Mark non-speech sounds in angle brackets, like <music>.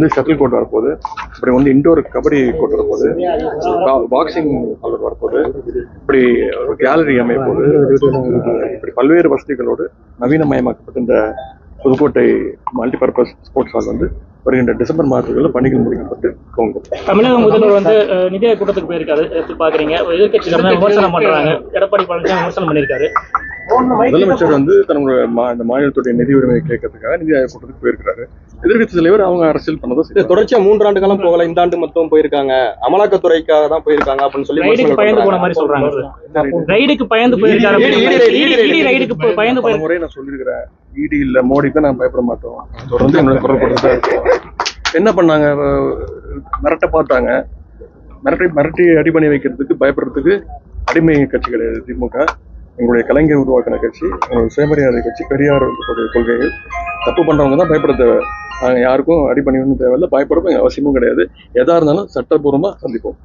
வந்து shuttle court வரப்போகுது. இப்படி வந்து இண்டோர் கபடி கோர்ட் வரப்போகுது. பாக்ஸிங் ஹால் வரப்போகுது. இப்படி ஒரு கேலரி அமைய போகுது இப்படி பல்வேறு வசதிகளோடு நவீனமயமாக்கப்பட்ட இந்த புதுக்கோட்டை மல்டிபர்பஸ் ஸ்போர்ட்ஸ் ஹால் வந்து வருகின்ற டிசம்பர் மாதத்துக்குள்ள பணிகள் முடிக்கப்பட்டு துவங்கும். தமிழக முதல்வர் வந்து அஹ், நிதி ஆயோக் கூட்டத்துக்கு போயிருக்காரு. எப்படி பாக்குறீங்க எதிர்கட்சிகள் தான் விமர்சனம் பண்றாங்க. எடப்பாடி பழனிசாமி விமர்சனம் பண்ணியிருக்காரு முதலமைச்சர் வந்து தன்னுடைய இந்த மாநிலத்துடைய நிதி உரிமையை கேட்கறதுக்காக நிதி ஆயோக் கூட்டத்துக்கு போயிருக்கிறாரு. எதிர்கட்சி தலைவர் அவங்க அரசியல் பண்ணதான். தொடர்ச்சியா மூன்றாண்டு காலம் போகல. இந்த ஆண்டு மட்டும் போயிருக்காங்க. அமலாக்கத்துறைக்காக தான் போயிருக்காங்க அப்படின்னு சொல்லி பயந்து போன. மாதிரி சொல்றாங்க. ரைடுக்கு பயந்து போயிருக்காரு ED- ED- ED- ED- ED ரைடுக்கு போ- பயந்து போயிருக்காரு முறை நான் சொல்லியிருக்கிறேன். இடி இல்ல மோடிக்கு நான் பயப்பட மாட்டோம். தொடர்ந்து என்னோட <laughs> குரல் கொடுத்துட்டு தான் இருக்கோம். என்ன பண்ணாங்க? மிரட்ட பார்த்தாங்க. மிரட்டி மிரட்டி அடி பண்ணி வைக்கிறதுக்கு பயப்படுறதுக்கு அடிமை கட்சி கிடையாது திமுக எங்களுடைய கலைஞர் உருவாக்கின கட்சி எங்களுடைய சுயமரியாதை கட்சி பெரியார் கொள்கைகள். தப்பு பண்றவங்க தான் பயப்பட தேவை நாங்கள் யாருக்கும் அடி பண்ணிக்கணும் தேவையில்லை. பயப்படவும் அவசியமும் கிடையாது. எதாக இருந்தாலும் சட்டப்பூர்வமாக சந்திப்போம்.